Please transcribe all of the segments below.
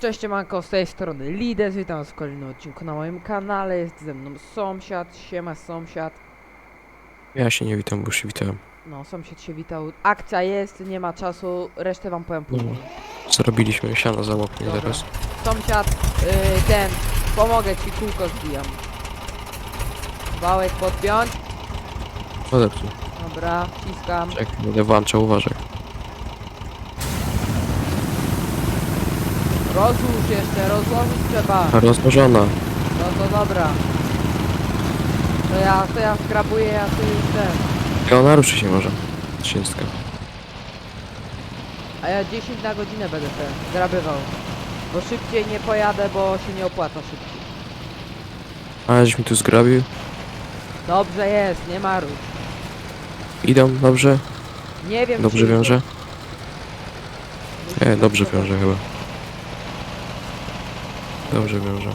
Cześć, manko, z tej strony Lides, witam was w kolejnym odcinku na moim kanale, jest ze mną sąsiad, siema sąsiad. Ja się nie witam, bo już się witałem. No, sąsiad się witał, akcja jest, nie ma czasu, resztę wam powiem później. Zrobiliśmy siano za łapnie Dobra. teraz. Sąsiad, yy, ten, pomogę ci, kółko zbijam. Wałek podpiąć, Odepnij. dobra, wciskam. Czekaj, będę włączał, uważaj. Rozłóż jeszcze, rozłożyć trzeba. Rozłożona. No to dobra. To ja, to ja skrabuję, ja tu już ten. I ona ruszy się może. Trzydziestka. A ja 10 na godzinę będę ten zgrabywał. Bo szybciej nie pojadę, bo się nie opłaca szybciej. A, żeś mi tu zgrabił. Dobrze jest, nie maruj. Idą, dobrze? Nie wiem Dobrze czy- wiąże? Nie, dobrze wiąże chyba. Dobrze wiąże.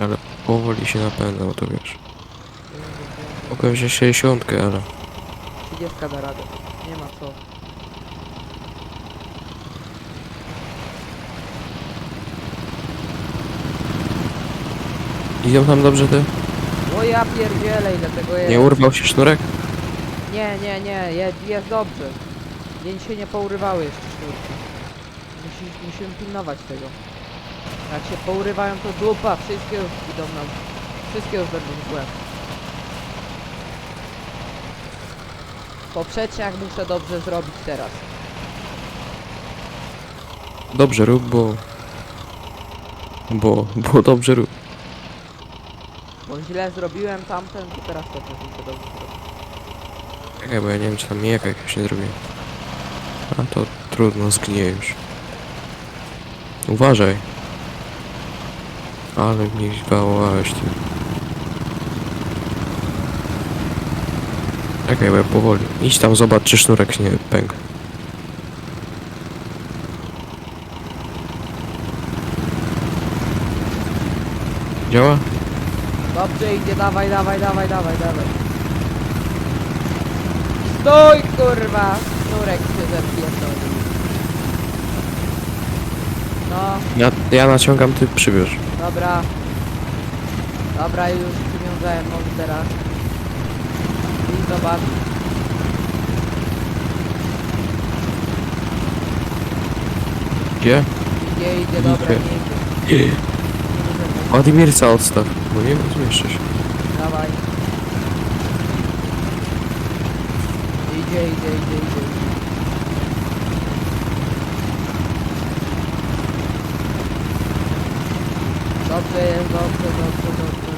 Ale powoli się napędza, bo to wiesz. Mogłem wziąć 60, ale... 30 da radę. Nie ma co. Idą tam dobrze te? O ja pierdzielę ile tego jest. Nie urwał się sznurek? Nie, nie, nie, jest, jest dobrze. Dzień się nie pourywały jeszcze sznurki. Musi, musimy pilnować tego. Jak się pourywają to dupa, wszystkie już idą nam. Wszystkie już będą złe. Poprzeczniak muszę dobrze zrobić teraz. Dobrze rób, bo... Bo, bo dobrze rób. Bo źle zrobiłem tamten, to teraz też muszę dobrze zrobić. Czekaj, bo ja nie wiem, czy tam mijaka jakiegoś nie zrobiłem. A to trudno, zgnie już. Uważaj. Ale mnie zbałowałeś ty. Czekaj, bo ja powoli. Idź tam, zobacz, czy sznurek nie pękł. Działa? Dobrze idzie, dawaj, dawaj, dawaj, dawaj, dawaj. Stój kurwa! Sznurek się zapierdolił. No, Ja, ja naciągam, ty przybierz. dobra. Dobra, już przywiązałem nogi teraz. I zobacz. Gdzie? Idzie, idzie, dobra, Idzie. nie idzie. Władimirca odstaw, bo nie zmieszczę się. Dawaj. Idzie, idzie, idzie, idzie. Dobrze jest, dobrze, dobrze, dobrze.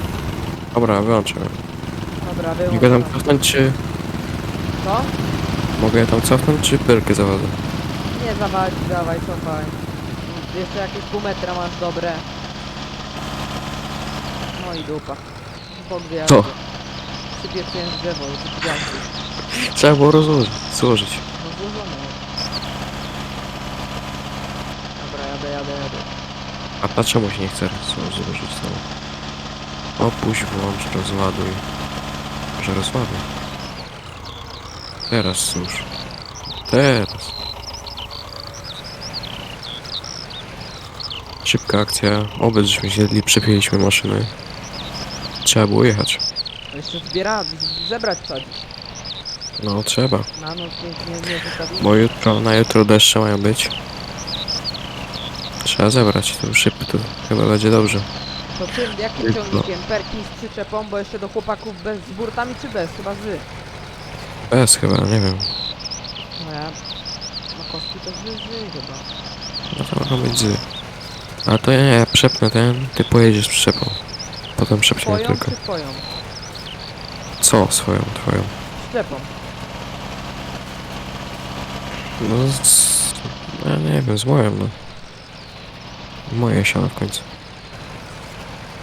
Dobra, wyłączę. Dobra. Mogę tam cofnąć, czy... Co? Mogę tam cofnąć, czy pyrkę zawodzę? Nie zawalić, dawaj, cofaj. Jeszcze jakieś pół metra masz dobre. No i dupa. Podwijasz. Co? Przypieprzyłem w drzewo, wypijam Trzeba było rozłożyć, złożyć. No. Dobra, jadę, jadę, jadę. A ta czemu się nie chce złożyć znowu? Opuść, włącz, rozładuj. Może rozładuj. Teraz służ. Teraz. Szybka akcja. Obec żeśmy zjedli, przepięliśmy maszyny. Trzeba było jechać. Jeszcze zbiera, zebrać trzeba. No trzeba. Na noc nie, nie, nie zostawimy. Bo jutro, na jutro deszcze mają być. Trzeba zebrać, to szybko, to chyba będzie dobrze. To tym, jakim Jutro. ciągnikiem? Perkin z przyczepą, bo jeszcze do chłopaków bez, z burtami czy bez? Chyba z. Bez chyba, nie wiem. No ja... No kostki to z, z chyba. No to mogą być zy. A to ja ja przepnę ten, ty pojedziesz z przyczepą. Potem przepniemy Twoją tylko. czy twoją? Co swoją, twoją? Szczepą. No z... Ja nie wiem, z moją, no. Moje siano w końcu.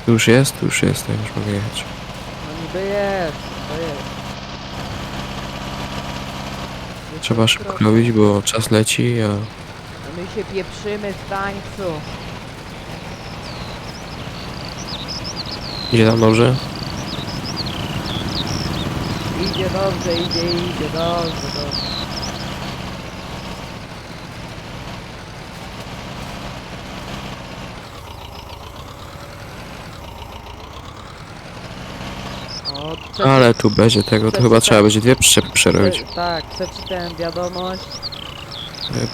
Tu już jest, tu już jest, to już mogę jechać. No niby jest, to jest. Jest Trzeba to szybko robić, bo czas leci, a... No my się pieprzymy w tańcu. Idzie tam dobrze? Idzie dobrze, idzie, idzie, dobrze. Przeczy- Ale tu będzie tego, to chyba trzeba będzie dwie przyczepy przerobić. prze- Tak, przeczytałem wiadomość.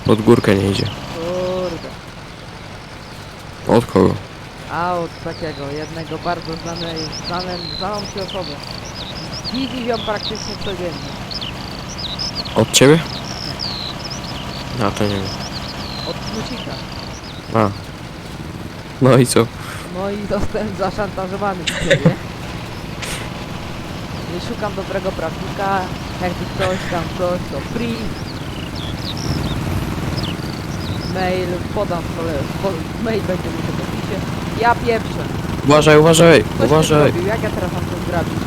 Pod górkę nie idzie. Kurde. Od kogo? A od takiego, jednego bardzo znanej, znanym, znaną ci osobę. Widzi ją praktycznie codziennie. Od ciebie? A to nie wiem. Od Knucika. A. No i co? No i zostałem zaszantażowany przez ciebie. Nie szukam dobrego prawnika, jakby ktoś tam coś, to free. Mail, podam kole, po, mail będzie mi w opisie. Ja pieprzę. Uważaj, uważaj, uważaj. zrobił, jak ja teraz mam to zrobić?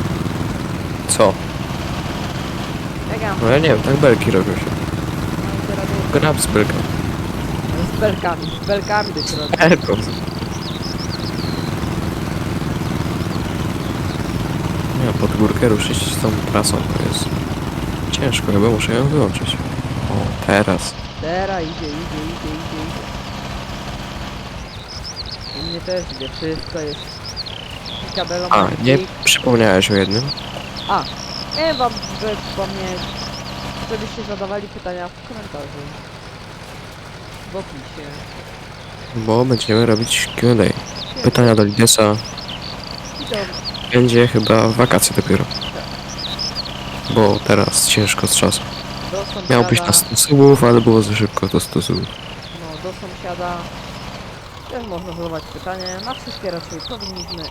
Co? Jak ja mam No ja nie wiem, tak belki robią się. to Grab z belką. z belkami, z belkami do środka. Belką. Nie, pod górkę ruszyć z tą trasą to jest ciężko, chyba muszę ją wyłączyć. O, teraz. Teraz idzie, idzie, idzie, idzie, idzie. U mnie też idzie, wszystko jest. Kabelą A, nie przypomniałeś o jednym? A, nie wam żeby wspomnieć, żebyście zadawali pytania w komentarzu. W opisie. Bo będziemy robić Q&A. Pytania do Lidesa I to będzie chyba wakacje dopiero. Bo teraz ciężko z czasem. do sąsiada, Miał być na 100 subów, ale było za szybko do 100 subów. no, do sąsiada też można zadawać pytanie. Na wszystkie raczej powinniśmy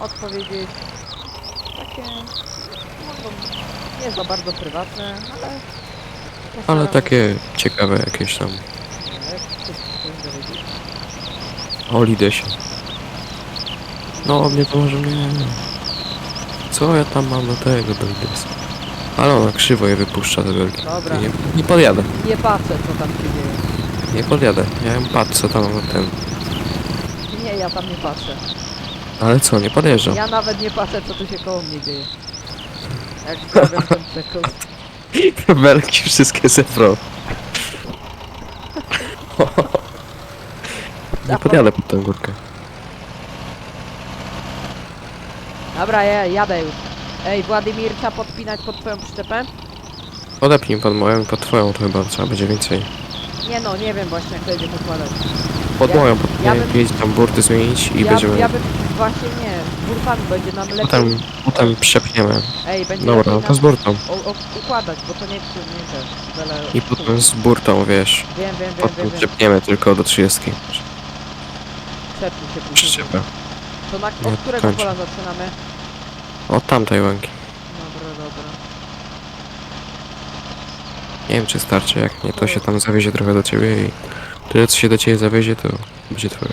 odpowiedzieć. Takie, no, nie za bardzo prywatne, ale... Ale takie ciekawe jakieś tam o Lidesie. No, mnie to może nie. Co ja tam mam do tego do Lidesa? Ale ona krzywo je wypuszcza te belki. Dobra. Nie, nie podjadę, Nie patrzę co tam się dzieje. nie podjadę. Ja ją patrzę co tam ten. Nie, ja tam nie patrzę. Ale co, nie podjeżdżam. Ja nawet nie patrzę co tu się koło mnie dzieje. Jak zrobię ten belki wszystkie zefro. nie podjadę pod tę górkę. Dobra, ja jadę już. Ej, Władimir, trzeba podpinać pod twoją przyczepę? Podepnij pod moją pod twoją to chyba trzeba będzie więcej. Nie no, nie wiem właśnie jak to będzie podkładać. Pod Ja- moją, ja podpinaj, bym- jakieś tam burty zmienić i ja, będziemy... ja bym właśnie nie, z burtami będzie nam lepiej. Potem, potem przepniemy. Ej, będzie Dobra, lepiej no to nam z burtą. o, o, układać, bo to nie chce, nie też. Wiele... I potem z burtą, wiesz. Wiem, wiem, wiem, Potem wiem, wiem. przepniemy tylko do 30. Przepnij się później. Przyczepę. To na, od którego kończę. pola zaczynamy? Od tamtej łąki. Dobra, dobra. Nie wiem czy starczy, jak nie to się tam zawiezie trochę do ciebie i tyle co się do ciebie zawiezie to będzie twoje.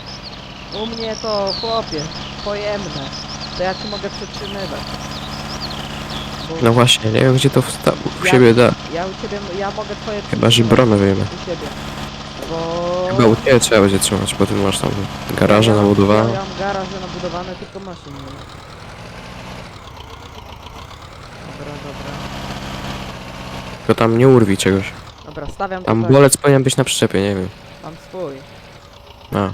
U mnie to chłopie, pojemne. To ja ci mogę przetrzymywać. Bo No właśnie, nie wiem gdzie to wsta- u siebie da. ja u ciebie, ja mogę twoje Chyba, że bronę wyjmę. U siebie. Bo... Chyba u ciebie trzeba będzie trzymać, bo ty masz tam garaże nabudowane. ja mam garaże nabudowane, tylko maszyn nie ma. Dobra, dobra. Tylko tam nie urwij czegoś. Dobra, stawiam Tam tutaj. bolec powinien być na przyczepie, nie wiem. Mam swój. A,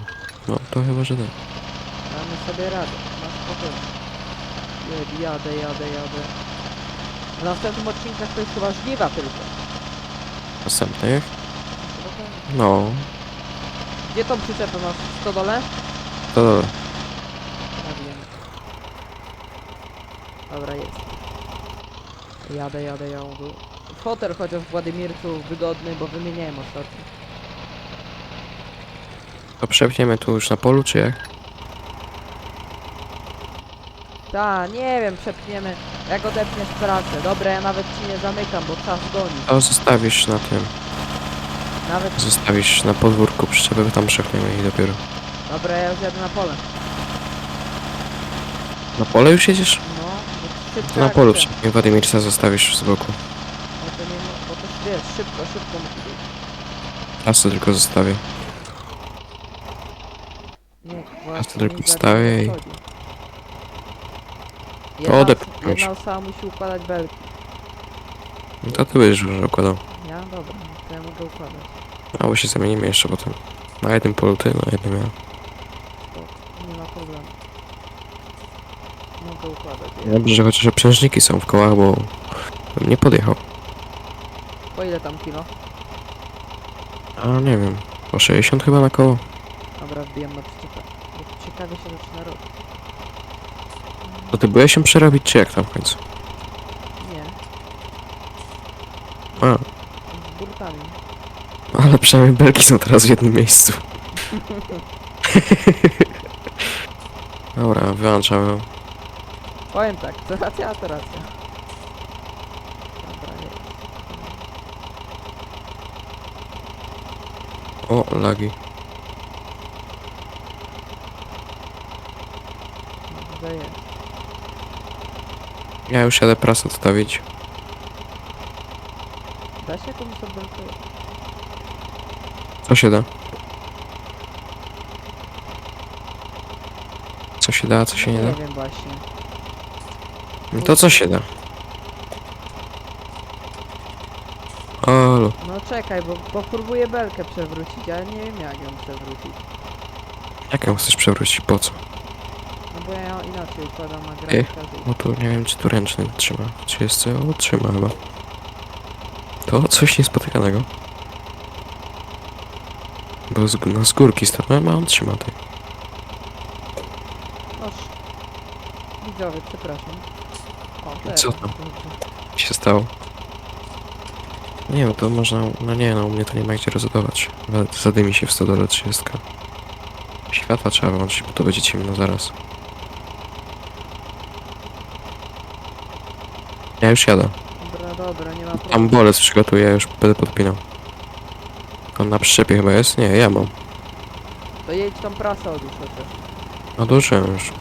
no to chyba, że tak. Damy sobie radę. Na spokojnie. Jed, jadę, jadę, jadę. W następnym odcinkach to jest chyba żniwa tylko. Następnych? No, Gdzie tą przyczepę masz? W stodole? to dobra. Ja wiem. Dobra, jest. Jadę, jadę, jadę. Fotel chociaż w Władimircu wygodny, bo wymieniałem ostatnio. To przepniemy tu już na polu, czy jak? Ta, nie wiem, przepniemy. Jak odepniesz pracę. Dobra, ja nawet ci nie zamykam, bo czas goni. To zostawisz na tym. Nawet... Zostawisz na podwórku przyczepę, tam przepniemy i dopiero. Dobra, ja już jadę na pole. Na pole już jedziesz? No, bo szybko To na jak polu chcę. przepnij, Władimirca zostawisz z boku. No to nie, mo- bo to wiesz, szybko, szybko musi być. Trasę tylko zostawię. Nie, to właśnie tylko za wstawię i- chodzi. Jedna, odepchnąć. jedna osoba musi układać belki. No to ty będziesz już układał. Ja? Dobra, to ja mogę układać. Albo się zamienimy jeszcze potem. Na jednym polu ty, na jednym ja. Nie ma problemu. Mogę układać. Dobrze, że chociaż przężniki są w kołach, bo bym nie podjechał. Po ile tam kilo? A nie wiem, po 60 chyba na koło. Dobra, wbijam na przyczepę. Bo ciekawie się zaczyna robić. To ty byłeś się przerobić, czy jak tam w końcu? Nie, A, z burtami. ale przynajmniej belki są teraz w jednym miejscu. Dobra, wyłączamy. ją. Powiem tak, to racja, to racja. Dobra, nie. O, lagi. Dobrze jest. Ja już jadę prasę odstawić. Da się jakąś sobelkę? Co się da? Co się da, a co się nie da? Nie wiem właśnie. No to co się da? Olu, No czekaj, bo, bo próbuję belkę przewrócić, ale nie wiem jak ją przewrócić. jak ją chcesz przewrócić? Po co? No bo ja ją inaczej układam na Ej. grafikę. No tu nie wiem, czy tu ręczny trzyma. Czy jest co? O, trzyma chyba. To coś niespotykanego. Bo z, no, z górki stanąłem, a on trzyma tej. Noż. Widzowie, przepraszam. O, teraz. Co tam? Dobrze. Się stało? Nie wiem, to można... No nie, no u mnie to nie ma gdzie rozładować. Wa- Zadymi się w stodole 30. Światła trzeba włączyć, bo to będzie ciemno zaraz. Ja już jadę. Dobra, nie ma Tam problemu. przygotuję, już będę podpinał. On na przyczepie chyba jest? Nie, ja mam. To jedź tą prasę odłóż chociaż. Odłożyłem już.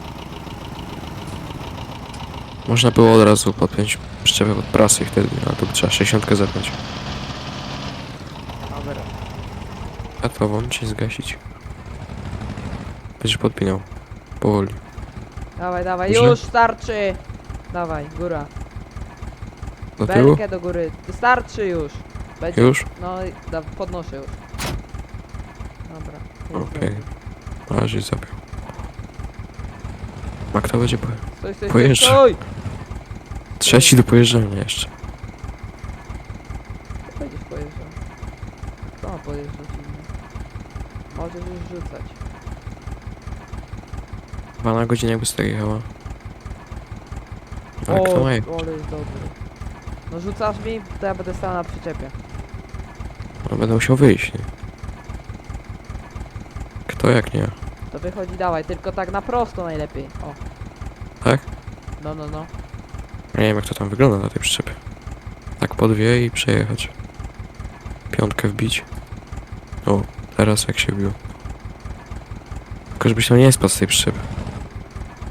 Można było od razu podpiąć przyczepę pod prasę i wtedy, a tu trzeba 60 zapiąć. Dobra. A to włączyć zgasić. Będziesz podpinał. Powoli. Dawaj, dawaj, już starczy! Dawaj, góra. Do tyłu? Belkę do góry. Starczy już. Będzie... Już? No i da, podnoszę już. Dobra. jest Okej. dobrze. Na razie zapiął. A kto będzie po... Stój, stój, stój, Pojeżdża. stój! Trzeci do pojeżdżania jeszcze. Kto będziesz pojeżdżał? Kto ma pojeżdżać inny? Możesz już rzucać. Dwa na godzinę jakby tak jechała. A kto ma je? ale jest dobry. No rzucasz mi, to ja będę stał na przyczepie. No będę musiał wyjść, nie? Kto jak nie? To wychodzi, dawaj, tylko tak na prosto najlepiej. O. Tak? No, no, no. Ja nie wiem jak to tam wygląda na tej przyczepie. Tak po dwie i przejechać. Piątkę wbić. O, teraz jak się wbił. Tylko żebyś tam nie spadł z tej przyczepy.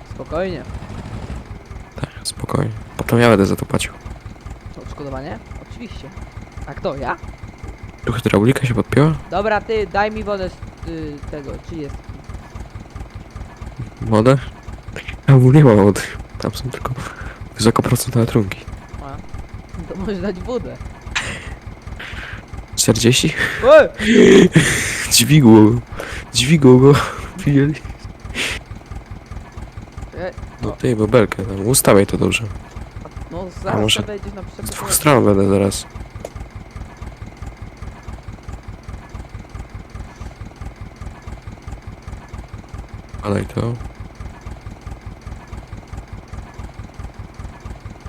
Spokojnie. Tak, spokojnie. Potem ja będę za to płacił. Odszkodowanie? Oczywiście. A kto, ja? Tu hydraulika się podpięła? Dobra, ty, daj mi wodę z y, tego, czy jest. Wodę? Tam nie ma wody. Tam są tylko wysokoprocentowe trunki. A. To możesz dać wodę. 40? Ej! Dźwigło go. Dźwigło go. Widzieli? Ej, No ty, bo belkę tam. Ustawiaj to dobrze. No zaraz może wejdziesz na Z dwóch stron będę zaraz. Padaj to.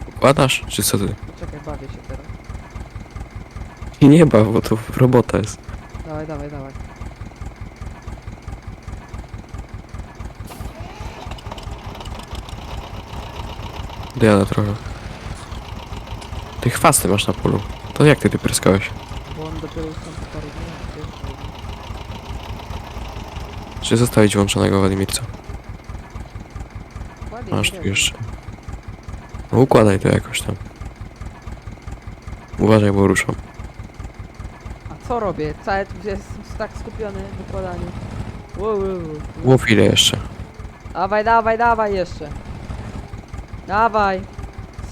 Układasz? Czy co ty? Czekaj, bawię się teraz. I nie baw, bo to robota jest. Dawaj, dawaj, dawaj. Dojadę trochę. Ty chwasty masz na polu. To jak ty ty pryskałeś? Bo on dopiero dniach, wiesz, że- Czy zostawić włączonego Wadimirca? Ładnie, Masz tu jeszcze. No układaj to jakoś tam. Uważaj, bo ruszam. A co robię? Cały jestem tak skupiony w wykładaniu. Wow, wow, wow. Mów ile jeszcze. Dawaj, dawaj, dawaj jeszcze. Dawaj.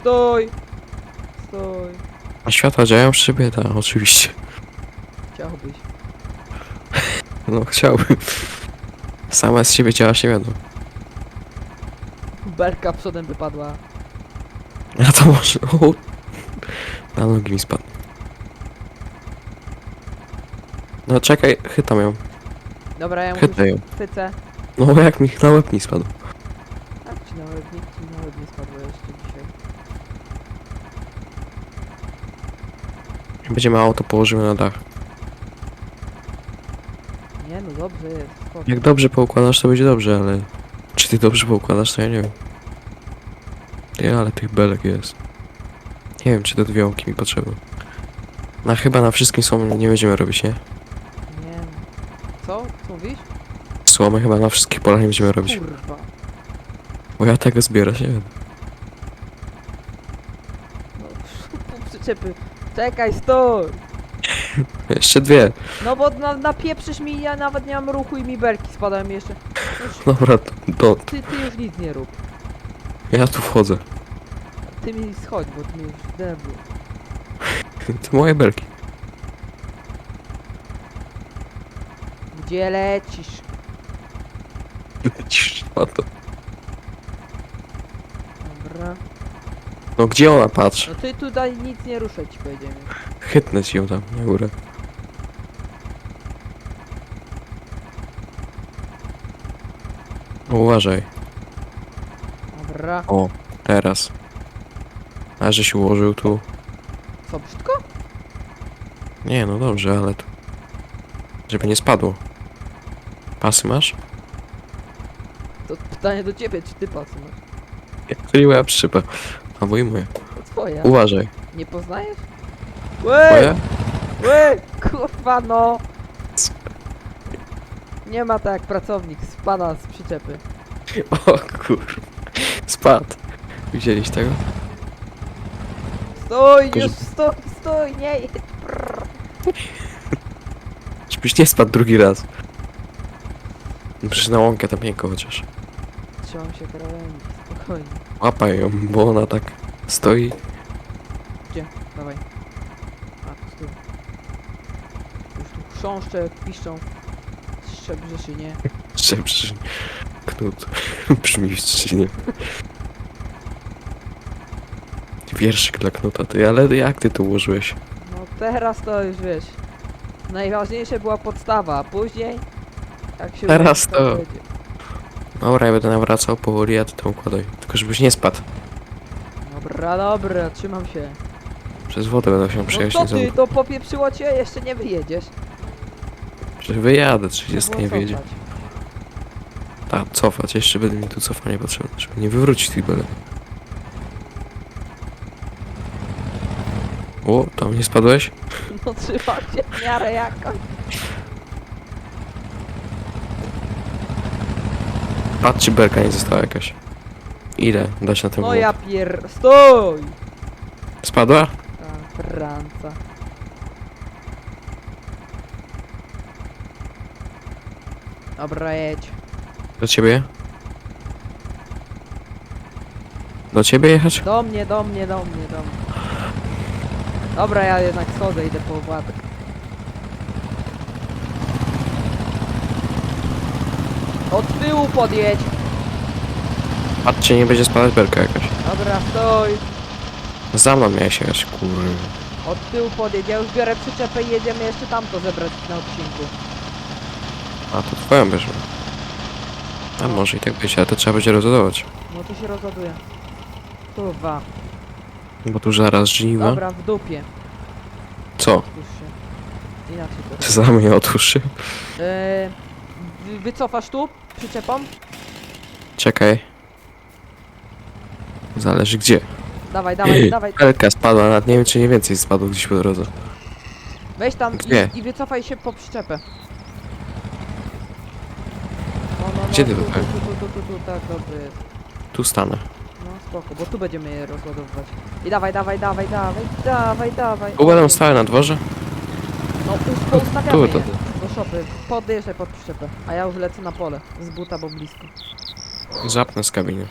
Stój. Stój. A światła działają w szybie? Tak, oczywiście. Chciałbyś. No chciałbym. Sama z siebie działasz nie wiadomo. Belka przodem wypadła. A to może... O, na nogi mi spadł. No czekaj, chytam ją. Dobra, ja mu Chytaj ją. chwycę. No jak mi na łeb mi spadł. Tak ci na łeb, nikt ci na łeb nie spadło jeszcze dzisiaj. Będziemy auto położymy na dach. Nie no dobrze jest, spoko. Jak dobrze poukładasz, to będzie dobrze, ale... Czy ty dobrze poukładasz, to ja nie wiem. Ty, ale tych belek jest. Nie wiem, czy te dwie łąki mi potrzebne. No chyba na wszystkim słomy nie będziemy robić, nie? Nie no. Co? Co mówisz? Słomy chyba na wszystkich polach nie będziemy robić. Kurwa. Bo ja tego zbierać nie wiem. No, przyczepy. Czekaj, stój! Jeszcze dwie. No bo na, napieprzysz mi, ja nawet nie mam ruchu i mi belki spadają jeszcze. Już, Dobra, to, to ty, ty już nic nie rób. ja tu wchodzę. Ty mi schodź, bo ty mi już deblu. To moje belki. Gdzie lecisz? Cisz, to- Dobra. No gdzie ona patrz? No ty tutaj nic nie ruszaj ci powiedziałem. Chytnę ci ją tam na górę. Uważaj. Dobra. O, teraz. A że się ułożył tu. Co, brzydko? Nie, no dobrze, ale tu. Żeby nie spadło. Pasy masz? To pytanie do ciebie, czy ty pasy masz? Moja przyczepa. Albo i twoja. Uważaj. Nie poznajesz? Łe! Moja? Łe! Kurwa no! Nie ma tak jak pracownik, spada z przyczepy. O kur... Spadł. Widzieliś tego? Stój, już stój, stój, nie. Żebyś nie spadł drugi raz. No Przecież na łąkę tam miękko chociaż. Trzymam się krawędzi, spokojnie. Łapaj ją, bo ona tak stoi. Gdzie? Dawaj. A, tu z tyłu. Już tu chrząszcze, piszczą. Szczebrze się nie. Szczebrzy. Knut. Brzmi w trzcinie. Wierszyk dla Knuta, ty, ale jak ty to ułożyłeś? No teraz to już wiesz. Najważniejsze była podstawa, a później... Jak się Teraz uda, to- będzie. Dobra, ja będę nawracał powoli, a ty tam układaj. Tylko żebyś nie spadł. Dobra, dobra, trzymam się. Przez wodę będę się No przejechać co ty, to popieprzyło cię, jeszcze nie wyjedziesz. Że wyjadę, Trzeba 30 było nie wyjedzie. cofać. Tak, cofać, jeszcze będę mi tu cofanie potrzebne, żeby nie wywrócić tych belek. O, tam nie spadłeś? No trzymam się w miarę jakoś. Patrz, czy belka nie została jakaś. Ile dać na tym No ja pier... Stój! Spadła? Ta Franca. Dobra, jedź. Do ciebie? Do ciebie jechać? Do mnie, do mnie, do mnie, do mnie. Dobra, ja jednak schodzę, idę po Władek. Od tyłu podjedź. Patrzcie, nie będzie spadać belka jakaś. Dobra, stój. Za mną miałeś jechać, kurwa. Od tyłu podjedź. Ja już biorę przyczepę i jedziemy jeszcze tamto zebrać na odcinku. A, to twoją bierzemy. A może i tak być, ale to trzeba będzie rozładować. No to się rozładuje. Kurwa. Bo tu zaraz żniwa. Dobra, w dupie. Co? Otwórz się. Inaczej to Za mnie otwórz się. Eee, wy- wycofasz tu przyczepą? Czekaj. Zależy gdzie. Dawaj, dawaj, dawaj. Belka spadła, nawet nie wiem czy nie więcej spadło gdzieś po drodze. Weź tam Gdzie? i, i wycofaj się po przyczepę. No, no, no, Gdzie ty tu, tu, tu, tu, tu, tu, tu, tak, dobrze jest. Tu stanę. No spoko, bo tu będziemy je rozładowywać. I dawaj, dawaj, dawaj, dawaj, dawaj, dawaj. Tu będą stały na dworze? No us- ustawiamy Tu, je to- shopy. Podjeżdżaj pod przyczepę. A ja już lecę na pole. Z buta, bo blisko. Zapnę z kabiny.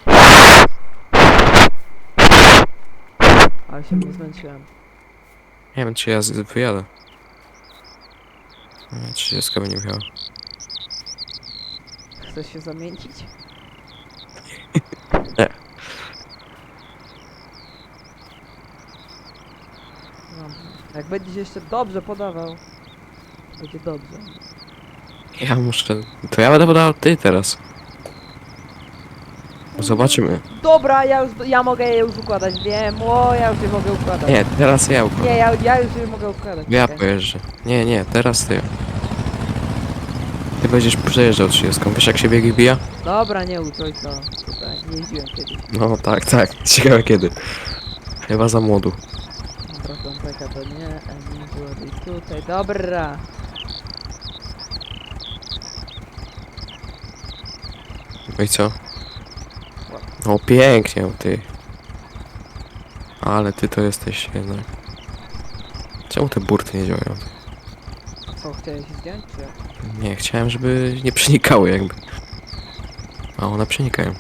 Ale się nie zmęczyłem. Nie wiem, czy ja z- wyjadę. Nie, Czy się z kabiny. Chcesz się zamięcić? Nie. Jak będziesz jeszcze dobrze podawał, będzie dobrze. Ja muszę... To ja będę podał ty teraz. Zobaczymy. Dobra, ja już, ja mogę je już układać, wiem, o, ja już je mogę układać. Nie, teraz ja układam. Nie, ja, ja już je mogę układać. Ja czekaj. pojeżdżę. Nie, nie, teraz ty. Ty będziesz przejeżdżał 30. Wiesz jak się biegi bija? Dobra, nie uczuj to. Tutaj, nie jeździłem kiedyś. No tak, tak. Ciekawe kiedy. Chyba za młodu. Dobra, to nie, a nie było tutaj, dobra. No i co? No pięknie, ty. Ale ty to jesteś jednak. Czemu te burty nie działają? A co, chciałeś zdjąć, czy? Nie, chciałem, żeby nie przenikały jakby. A one przenikają.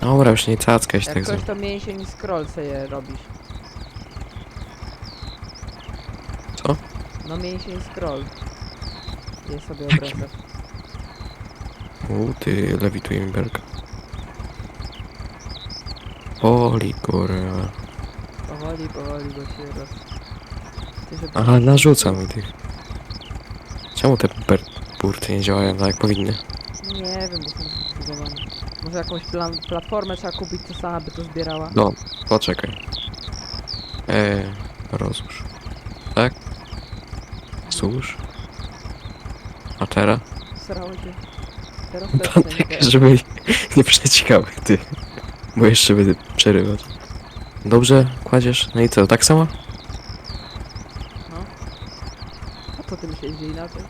Dobra, już nie cackaj się Jak tak coś za... to mięsień i scroll sobie robisz. Co? No mięsień scroll. Je sobie obracasz. U, ty lewituje mi belka. Poli, kurwa. Powoli, powoli, bo się roz... Ty, żeby- Aha, narzuca mi tych. Czemu te ber- burty nie działają tak jak powinny? Nie wiem, bo są zbudowane. Może jakąś plan platformę trzeba kupić, co sama by to zbierała? No, poczekaj. Eee, rozłóż. Tak? Służ. A teraz? Srało się. Też nie tak, żeby nie przeciekały, ty. Bo jeszcze będę przerywać. Dobrze, kładziesz? No i co, tak samo? No. A co ty myślisz, że inaczej?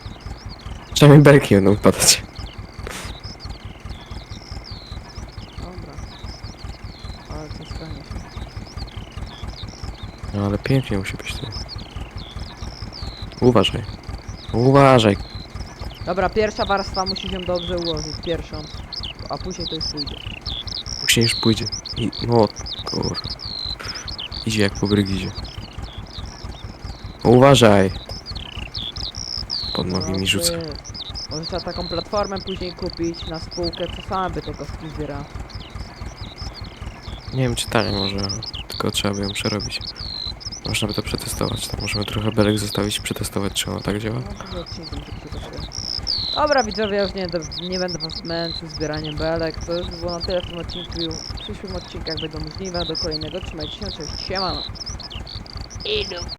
Przynajmniej belki będą padać. Dobra. Ale to stanie się. No ale pięknie musi być ty. Uważaj. Uważaj. Dobra, pierwsza warstwa musi się dobrze ułożyć, pierwszą. A później to już pójdzie. Później już pójdzie. I, no, kur... Idzie jak po brygizie. Uważaj. Pod nogi mi rzuca. Może trzeba taką platformę później kupić na spółkę, co sama by te kostki zbiera. Nie wiem czy tak może, tylko trzeba by ją przerobić. Można by to przetestować. To możemy trochę belek zostawić i przetestować czy ona tak działa. No to odcinkiem się przygotuję. Dobra widzowie, ja już nie, nie będę was męczył zbieraniem belek. To już było na tyle w tym odcinku. W przyszłym odcinkach będą możliwe. Do kolejnego. Trzymajcie się, cześć, siemano. Idu.